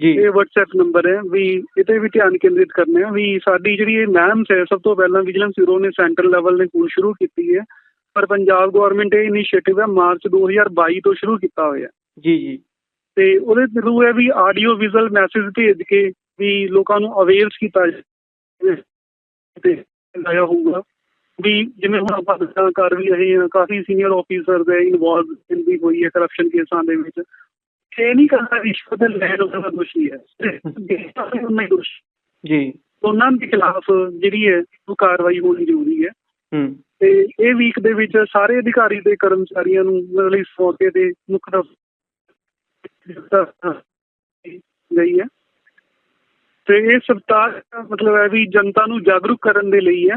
ਜੀ। ਇਹ WhatsApp ਨੰਬਰ ਹੈ ਵੀ ਇਹਤੇ ਵੀ ਧਿਆਨ ਕੇਂਦਰਿਤ ਕਰਨੇ ਆ ਵੀ ਸਾਡੀ ਜਿਹੜੀ ਇਹ ਮੈਮਸ ਹੈ ਸਭ ਤੋਂ ਪਹਿਲਾਂ ਵਿਜੀਲੈਂਸ ਬਿਊਰੋ ਨੇ ਸੈਂਟਰਲ ਲੈਵਲ ਨੇ ਹੁਣ ਸ਼ੁਰੂ ਕੀਤੀ ਹੈ ਪਰ ਪੰਜਾਬ ਗਵਰਨਮੈਂਟ ਇਹ ਇਨੀਸ਼ੀਏਟਿਵ ਹੈ ਮਾਰਚ 2022 ਤੋਂ ਸ਼ੁਰੂ ਕੀਤਾ ਹੋਇਆ। ਜੀ ਜੀ। ਤੇ ਉਹਦੇ ਥਰੂ ਹੈ ਵੀ ਆਡੀਓ ਵਿਜ਼ੂਅਲ ਮੈਸੇਜ ਭੇਜ ਕੇ ਵੀ ਲੋਕਾਂ ਨੂੰ ਅਵੇਅਰਸ ਕੀਤਾ ਤੇ ਲਾਇਆ ਹੋਊਗਾ। ਵੀ ਜਿਵੇਂ ਹੁਣ ਆਪਾਂ ਦੱਸਾਂ ਕਰ ਵੀ ਰਹੇ ਹਾਂ ਕਾਫੀ ਸੀਨੀਅਰ ਆਫੀਸਰ ਦੇ ਇਨਵੋਲਵ ਵੀ ਹੋਈ ਹੈ ਕਰਪਸ਼ਨ ਕੇਸਾਂ ਦੇ ਵਿੱਚ। ਇਹ ਨਹੀਂ ਕਰਦਾ ਰਿਸ਼ਵਤ ਲੈਣ ਵਾਲਾ ਦੋਸ਼ੀ ਹੈ ਦੇਸ਼ਾਂ ਦੇ ਉਹਨਾਂ ਹੀ। ਦੋਸ਼ੀ ਜੀ। ਉਹਨਾਂ ਦੇ ਖਿਲਾਫ ਜਿਹੜੀ ਹੈ ਉਹ ਕਾਰਵਾਈ ਹੋਣੀ ਜ਼ਰੂਰੀ ਹੈ। ਹੂੰ। ਤੇ ਇਹ ਵੀਕ ਦੇ ਵਿੱਚ ਸਾਰੇ ਅਧਿਕਾਰੀ ਤੇ ਕਰਮਚਾਰੀਆਂ ਨੂੰ ਮਤਲਬ ਇਸ ਮੌਕੇ ਤੇ ਮੁੱਖ ਗਈ ਹੈ। ਤੇ ਇਹ ਸਪਤਾਹ ਮਤਲਬ ਹੈ ਵੀ ਜਨਤਾ ਨੂੰ ਜਾਗਰੂਕ ਕਰਨ ਦੇ ਲਈ ਹੈ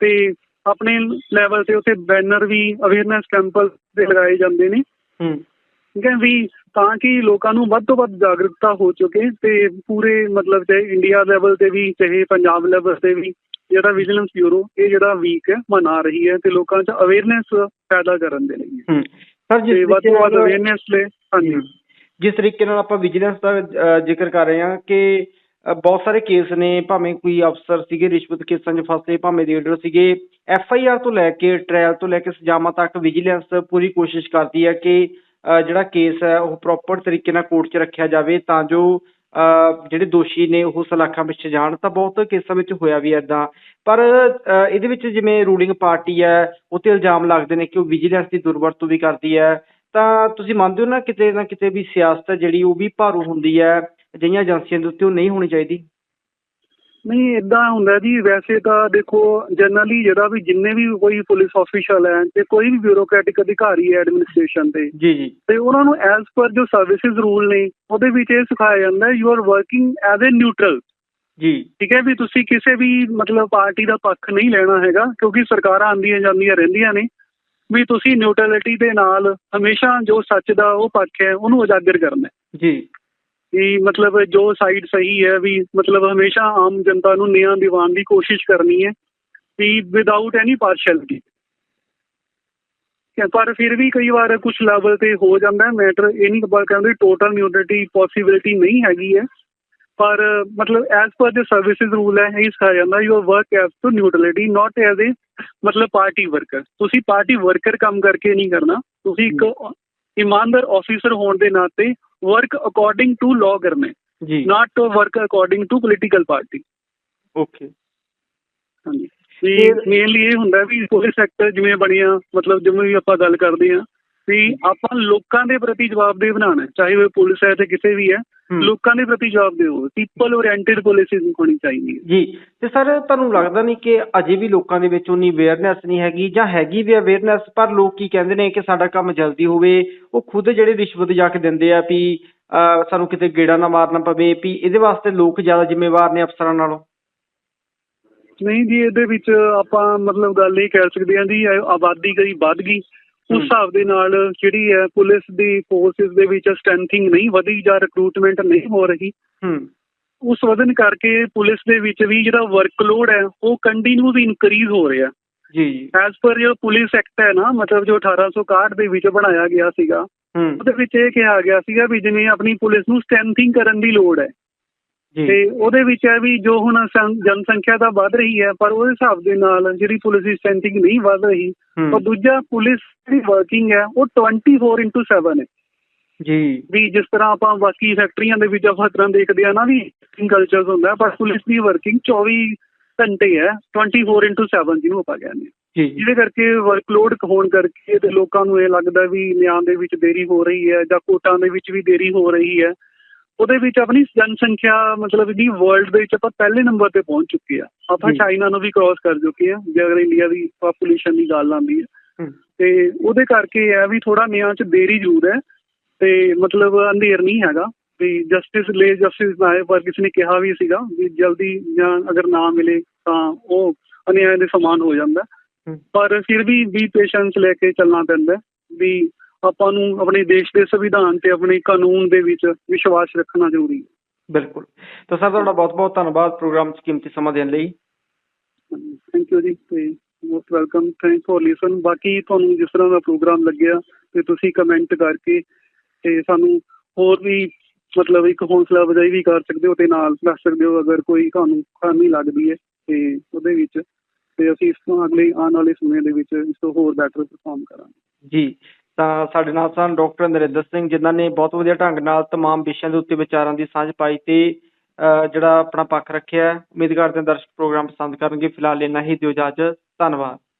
ਤੇ ਆਪਣੇ ਲੈਵਲ ਤੇ ਉੱਥੇ ਬੈਨਰ ਵੀ ਅਵੇਅਰਨੈਸ ਕੈਂਪਲ ਦੇ ਲਗਾਏ ਜਾਂਦੇ ਨੇ। ਹੂੰ। ਠੀਕ ਹੈ ਵੀ ਤਾਂ ਕਿ ਲੋਕਾਂ ਨੂੰ ਵੱਧ ਤੋਂ ਵੱਧ ਜਾਗਰੂਕਤਾ ਹੋ ਚੁੱਕੇ ਤੇ ਪੂਰੇ ਮਤਲਬ ਤੇ ਇੰਡੀਆ ਲੈਵਲ ਤੇ ਵੀ ਚਾਹੇ ਪੰਜਾਬ ਲੈਵਲ ਤੇ ਵੀ ਜਿਹੜਾ ਵਿਜੀਲੈਂਸ ਬਿਊਰੋ ਇਹ ਜਿਹੜਾ ਵੀਕ ਹੈ ਮਨਾ ਰਹੀ ਹੈ ਤੇ ਲੋਕਾਂ 'ਚ ਅਵੇਅਰਨੈਸ ਪੈਦਾ ਕਰਨ ਦੇ ਲਈ ਹੂੰ। ਸਰ ਜਿਸ ਵੱਧ ਤੋਂ ਵੱਧ ਅਵੇਅਰਨੈਸ ਲਈ ਹਾਂਜੀ। ਜਿਸ ਤਰੀਕੇ ਨਾਲ ਆਪਾਂ ਵਿਜੀਲੈਂਸ ਦਾ ਅ, ਜ਼ਿਕਰ ਕਰ ਰਹੇ ਹਾਂ ਕਿ ਅ, ਬਹੁਤ ਸਾਰੇ ਕੇਸ ਨੇ ਭਾਵੇਂ ਕੋਈ ਅਫਸਰ ਸੀਗੇ ਰਿਸ਼ਵਤ ਕੇਸਾਂ 'ਚ ਫਸੇ ਭਾਵੇਂ ਲੀਡਰ ਸੀਗੇ ਐਫ ਆਈ ਆਰ ਤੋਂ ਲੈ ਕੇ ਟ੍ਰਾਇਲ ਤੋਂ ਲੈ ਕੇ ਸਜ਼ਾਵਾਂ ਤੱਕ ਵਿਜੀਲੈਂਸ ਪੂਰੀ ਕੋਸ਼ਿਸ਼ ਕਰਦੀ ਹੈ ਕਿ ਅ, ਜਿਹੜਾ ਕੇਸ ਹੈ ਉਹ ਪ੍ਰੋਪਰ ਤਰੀਕੇ ਨਾਲ ਕੋਰਟ 'ਚ ਰੱਖਿਆ ਜਾਵੇ ਤਾਂ ਜੋ ਅਹ ਜਿਹੜੇ ਦੋਸ਼ੀ ਨੇ ਉਹ ਸਲਾਖਾਂ ਪਿੱਛੇ ਜਾਣ। ਤਾਂ ਬਹੁਤ ਕੇਸਾਂ ਵਿੱਚ ਹੋਇਆ ਵੀ ਐਦਾਂ ਪਰ ਅ, ਇਹਦੇ ਵਿੱਚ ਜਿਵੇਂ ਰੂਲਿੰਗ ਪਾਰਟੀ ਹੈ ਉਹ ਤੇ ਇਲਜ਼ਾਮ ਲੱਗਦੇ ਨੇ ਕਿ ਉਹ ਵਿਜੀਲੈਂਸ ਦੀ ਦੁਰਵਰਤੋਂ ਵੀ ਕਰਦੀ ਹੈ। ਤਾਂ ਤੁਸੀਂ ਮੰਨਦੇ ਹੋ ਨਾ ਕਿਤੇ ਨਾ ਕਿਤੇ ਵੀ ਸਿਆਸਤ ਹੈ ਜਿਹੜੀ ਉਹ ਵੀ ਭਾਰੂ ਹੁੰਦੀ ਹੈ ਅਜਿਹੀਆਂ ਏਜੰਸੀਆਂ ਦੇ ਉੱਤੇ ਉਹ ਨਹੀਂ ਹੋਣੀ ਚਾਹੀਦੀ? ਨਹੀਂ ਇਦਾਂ ਹੁੰਦਾ ਜੀ ਵੈਸੇ ਤਾਂ ਦੇਖੋ ਜਨਰਲੀ ਜਿਹੜਾ ਵੀ ਜਿੰਨੇ ਵੀ ਕੋਈ ਪੁਲਿਸ ਆਫੀਸ਼ਲ ਹੈ ਤੇ ਕੋਈ ਵੀ ਬਿਊਰੋਕ੍ਰੈਟਿਕ ਅਧਿਕਾਰੀ ਹੈ ਐਡਮਿਨਿਸਟ੍ਰੇਸ਼ਨ ਤੇ ਜੀ ਜੀ। ਤੇ ਉਹਨਾਂ ਨੂੰ ਐਜ਼ ਪਰ ਜੋ ਸਰਵਿਸਿਜ਼ ਰੂਲ ਨੇ ਉਹਦੇ ਵਿੱਚ ਇਹ ਸਿਖਾਇਆ ਜਾਂਦਾ you are working as a neutral ਜੀ। ਠੀਕ ਹੈ ਵੀ ਤੁਸੀਂ ਕਿਸੇ ਵੀ ਮਤਲਬ ਪਾਰਟੀ ਦਾ ਪੱਖ ਨਹੀਂ ਲੈਣਾ ਹੈਗਾ ਕਿਉਂਕਿ ਸਰਕਾਰਾਂ ਆਉਂਦੀਆਂ ਜਾਂਦੀਆਂ ਰਹਿੰਦੀਆਂ ਨੇ ਵੀ ਤੁਸੀਂ ਨਿਊਟਰਲਿਟੀ ਦੇ ਨਾਲ ਹਮੇਸ਼ਾ ਜੋ ਸੱਚ ਦਾ ਉਹ ਪੱਖ ਹੈ ਉਹਨੂੰ ਉਜਾਗਰ ਕਰਨਾ। ਜੀ। ਵੀ ਮਤਲਬ ਜੋ ਸਾਈਡ ਸਹੀ ਹੈ ਵੀ ਮਤਲਬ ਹਮੇਸ਼ਾ ਆਮ ਜਨਤਾ ਨੂੰ ਨਿਆਂ ਦਿਵਾਉਣ ਦੀ ਕੋਸ਼ਿਸ਼ ਕਰਨੀ ਹੈ ਵੀ ਵਿਦਆਊਟ ਐਨੀ ਪਾਰਸ਼ੈਲਿਟੀ ਪਰ ਫਿਰ ਵੀ ਕਈ ਵਾਰ ਕੁਝ ਲੈਵਲ ਤੇ ਹੋ ਜਾਂਦਾ ਮੈਟਰ ਇਹ ਨਹੀਂ ਕਹਿੰਦੇ ਟੋਟਲ ਨਿਊਟਰਲਿਟੀ ਪੋਸੀਬਿਲਿਟੀ ਨਹੀਂ ਹੈਗੀ ਹੈ। ਪਰ ਮਤਲਬ ਐਸ ਪਰ ਦੇ ਸਰਵਿਸਿਜ਼ ਰੂਲ ਹੈ ਇਹ ਸਿਖਾਇਆ ਜਾਂਦਾ you work as to neutrality not as a ਮਤਲਬ ਪਾਰਟੀ ਵਰਕਰ ਤੁਸੀਂ ਪਾਰਟੀ ਵਰਕਰ ਕੰਮ ਕਰਕੇ ਨਹੀਂ ਕਰਨਾ ਤੁਸੀਂ ਇੱਕ ਇਮਾਨਦਾਰ ਆਫੀਸਰ ਹੋਣ ਦੇ ਨਾਤੇ ਵਰਕ ਅਕੋਰਡਿੰਗ ਟੂ ਲਾਅ ਕਰਨਾ ਜੀ। Not to work according to political party okay ਹਾਂਜੀ। ਮੇਨਲੀ ਇਹ ਹੁੰਦਾ ਵੀ ਪੁਲਿਸ ਸੈਕਟਰ ਜਿਵੇਂ ਬਣਿਆ ਮਤਲਬ ਜਿਵੇਂ ਵੀ ਆਪਾਂ ਗੱਲ ਕਰਦੇ ਹਾਂ ਵੀ ਆਪਾਂ ਲੋਕਾਂ ਦੇ ਪ੍ਰਤੀ ਜਵਾਬਦੇਹ ਬਣਾਉਣਾ ਚਾਹੇ ਉਹ ਪੁਲਿਸ ਹੈ ਤੇ ਕਿਸੇ ਵੀ ਹੈ। ਲੋਕਾਂ ਦੇ ਪ੍ਰਤੀ ਜਵਾਬਦੇਹ ਹੋਵੇ। ਪੀਪਲ ਓਰੀਐਂਟਡ ਪਾਲਿਸੀਜ਼ ਹੋਣੀ ਚਾਹੀਦੀ ਹੈ। ਜੀ ਤੇ ਸਰ ਤੁਹਾਨੂੰ ਲੱਗਦਾ ਨਹੀਂ ਕਿ ਅਜੇ ਵੀ ਲੋਕਾਂ ਦੇ ਵਿੱਚ ਉਨੀ ਅਵੇਅਰਨੈਸ ਨਹੀਂ ਹੈਗੀ ਜਾਂ ਹੈਗੀ ਵੀ ਅਵੇਅਰਨੈਸ ਪਰ ਲੋਕ ਕੀ ਕਹਿੰਦੇ ਨੇ ਕਿ ਸਾਡਾ ਕੰਮ ਜਲਦੀ ਹੋਵੇ ਉਹ ਖੁਦ ਜਿਹੜੇ ਰਿਸ਼ਵਤ ਜਾ ਕੇ ਦਿੰਦੇ ਆ ਵੀ ਸਾਨੂੰ ਕਿਤੇ ਗੇੜਾ ਨਾ ਮਾਰਨਾ ਪਵੇ ਵੀ ਇਹਦੇ ਵਾਸਤੇ ਲੋਕ ਜ਼ਿਆਦਾ ਜ਼ਿੰਮੇਵਾਰ ਨੇ ਅਫਸਰਾਂ ਨਾਲੋਂ? ਨਹੀਂ ਜੀ ਇਹਦੇ ਵਿੱਚ ਆਪਾਂ ਮਤਲਬ ਗੱਲ ਇਹ ਕਹਿ ਸਕਦੇ ਹਾਂ ਜੀ ਆਬਾਦੀ ਕਈ ਵੱਧ ਗਈ ਉਸ। ਹਿਸਾਬ ਦੇ ਨਾਲ ਜਿਹੜੀ ਹੈ ਪੁਲਿਸ ਦੀ ਫੋਰਸਿਸ ਦੇ ਵਿੱਚ ਸਟਰੈਂਥਿੰਗ ਨਹੀਂ ਵਧੀ ਜਾਂ ਰਿਕਰੂਟਮੈਂਟ ਨਹੀਂ ਹੋ ਰਹੀ ਹੂੰ। ਉਸ ਵਧਣ ਕਰਕੇ ਪੁਲਿਸ ਦੇ ਵਿੱਚ ਵੀ ਜਿਹੜਾ ਵਰਕਲੋਡ ਹੈ ਉਹ ਕੰਟੀਨਿਊਸ ਇਨਕਰੀਜ਼ ਹੋ ਰਿਹਾ। ਜੀ ਜੀ। ਐਸ ਪਰ ਜੋ ਪੁਲਿਸ ਐਕਟ ਹੈ ਨਾ ਮਤਲਬ ਜੋ 1861 ਦੇ ਵਿੱਚ ਬਣਾਇਆ ਗਿਆ ਸੀਗਾ ਉਹਦੇ ਵਿੱਚ ਇਹ ਕਿਹਾ ਗਿਆ ਸੀਗਾ ਵੀ ਜਿਵੇਂ ਆਪਣੀ ਪੁਲਿਸ ਨੂੰ ਸਟਰੈਂਥਿੰਗ ਕਰਨ ਦੀ ਲੋੜ ਹੈ। ਤੇ ਉਹਦੇ ਵਿੱਚ ਹੈ ਵੀ ਜੋ ਹੁਣ ਜਨਸੰਖਿਆ ਤਾਂ ਵੱਧ ਰਹੀ ਹੈ ਪਰ ਉਹਦੇ ਹਿਸਾਬ ਦੇ ਨਾਲ ਜਿਹੜੀ ਪੁਲਿਸ ਦੀ ਸਟਰੈਂਥਿੰਗ ਨਹੀਂ ਵੱਧ ਰਹੀ ਔਰ ਦੂਜਾ ਪੁਲਿਸ ਦੀ ਵਰਕਿੰਗ ਹੈ ਉਹ 24/7 ਹੈ। ਜੀ। ਵੀ ਜਿਸ ਤਰ੍ਹਾਂ ਆਪਾਂ ਬਾਕੀ ਫੈਕਟਰੀਆਂ ਦੇ ਵਿੱਚ ਆਪਾਂ ਤਰ੍ਹਾਂ ਦੇਖਦੇ ਆ ਨਾ ਵੀ ਕਲਚਰਸ ਹੁੰਦਾ ਪਰ ਪੁਲਿਸ ਦੀ ਵਰਕਿੰਗ 24 ਘੰਟੇ ਹੈ 24/7 ਜਿਹਨੂੰ ਆਪਾਂ ਕਹਿੰਦੇ ਜੀ। ਜਿਹਦੇ ਕਰਕੇ ਵਰਕਲੋਡ ਹੋਣ ਕਰਕੇ ਤੇ ਲੋਕਾਂ ਨੂੰ ਇਹ ਲੱਗਦਾ ਵੀ ਨਿਆਂ ਦੇ ਵਿੱਚ ਦੇਰੀ ਹੋ ਰਹੀ ਹੈ ਜਾਂ ਕੋਟਾਂ ਦੇ ਵਿੱਚ ਵੀ ਦੇਰੀ ਹੋ ਰਹੀ ਹੈ। ਉਹਦੇ ਵਿੱਚ ਆਪਣੀ ਜਨਸੰਖਿਆ ਮਤਲਬ ਦੀ ਵਰਲਡ ਦੇ ਵਿੱਚ ਆਪਾਂ ਪਹਿਲੇ ਨੰਬਰ ਤੇ ਪਹੁੰਚ ਚੁੱਕੇ ਆ ਆਪਾਂ। ਚਾਈਨਾ ਨੂੰ ਵੀ ਕ੍ਰਾਸ ਕਰ ਚੁੱਕੇ ਆ ਜੇ ਅਗਰ ਇੰਡੀਆ ਦੀ ਪਾਪੂਲੇਸ਼ਨ ਦੀ ਗੱਲ ਆਉਂਦੀ ਹੈ। ਤੇ ਉਹਦੇ ਕਰਕੇ ਇਹ ਵੀ ਥੋੜਾ ਨਿਆਂ 'ਚ ਦੇਰੀ ਜ਼ਰੂਰ ਹੈ ਤੇ ਮਤਲਬ ਅੰਧੇਰ ਨਹੀਂ ਹੈਗਾ। ਵੀ ਜਸਟਿਸ ਲੈ ਜਸਟਿਸ ਨਾ ਆਏ ਪਰ ਕਿਸੇ ਨੇ ਕਿਹਾ ਵੀ ਸੀਗਾ ਵੀ ਜਲਦੀ ਜਾਂ ਅਗਰ ਨਾ ਮਿਲੇ ਤਾਂ ਉਹ ਅਨਿਆਂ ਦੇ ਸਮਾਨ ਹੋ ਜਾਂਦਾ। ਪਰ ਫਿਰ ਵੀ ਵੀ ਪੇਸ਼ੈਂਸ ਲੈ ਕੇ ਚੱਲਣਾ ਪੈਂਦਾ ਵੀ ਆਪਾਂ ਨੂੰ ਆਪਣੇ ਦੇਸ਼ ਦੇ ਸੰਵਿਧਾਨ ਤੇ ਆਪਣੇ ਕਾਨੂੰਨ ਦੇ ਵਿੱਚ ਵਿਸ਼ਵਾਸ ਰੱਖਣਾ ਜ਼ਰੂਰੀ ਹੈ। ਬਿਲਕੁਲ। ਤਾਂ ਸਰ ਤੁਹਾਡਾ ਬਹੁਤ ਬਹੁਤ ਧੰਨਵਾਦ ਪ੍ਰੋਗਰਾਮ 'ਚ ਕੀਮਤੀ ਸਮਾਂ ਦੇਣ ਲਈ। ਥੈਂਕ ਯੂ ਜੀ ਤੇ most welcome thank for listen ਬਾਕੀ ਤੁਹਾਨੂੰ ਜਿਸ ਤਰ੍ਹਾਂ ਦਾ ਪ੍ਰੋਗਰਾਮ ਲੱਗਿਆ ਤੇ ਤੁਸੀਂ ਕਮੈਂਟ ਕਰਕੇ ਤੇ ਸਾਨੂੰ ਹੋਰ ਵੀ ਮਤਲਬ ਇੱਕ ਹੌਸਲਾ ਵਜਾਈ ਵੀ ਕਰ ਸਕਦੇ ਹੋ ਤੇ ਨਾਲ ਦੱਸ ਸਕਦੇ ਹੋ ਅਗਰ ਕੋਈ ਤੁਹਾਨੂੰ ਖਾਮੀ ਲੱਗਦੀ ਹੈ ਤੇ ਉਹਦੇ ਵਿੱਚ। ਤੇ ਅਸੀਂ ਇਸ ਤੋਂ ਅਗਲੇ ਆਉਣ ਵਾਲੇ ਸਮੇਂ ਦੇ ਵਿੱਚ ਇਸ ਤੋਂ ਹੋਰ ਬੈਟਰ ਪਰਫਾਰਮ ਕਰਾਂਗੇ। ਜੀ ਤਾਂ ਸਾਡੇ ਨਾਲ ਸਨ ਡਾਕਟਰ ਨਰਿੰਦਰ ਸਿੰਘ ਜਿਨ੍ਹਾਂ ਨੇ ਬਹੁਤ ਵਧੀਆ ਢੰਗ ਨਾਲ तमाम ਵਿਸ਼ਿਆਂ ਦੇ ਉੱਤੇ ਵਿਚਾਰਾਂ ਦੀ ਸਾਂਝ ਪਾਈ ਤੇ ਅਹ, ਜਿਹੜਾ ਆਪਣਾ ਪੱਖ ਰੱਖਿਆ ਹੈ। ਉਮੀਦ ਕਰਦੇ ਹਾਂ ਦਰਸ਼ਕ ਪ੍ਰੋਗਰਾਮ ਪਸੰਦ ਕਰਨਗੇ ਫਿਲਹਾਲ ਇੰਨਾ ਹੀ ਦਿਓ ਇਜਾਜ਼ਤ ਧੰਨਵਾਦ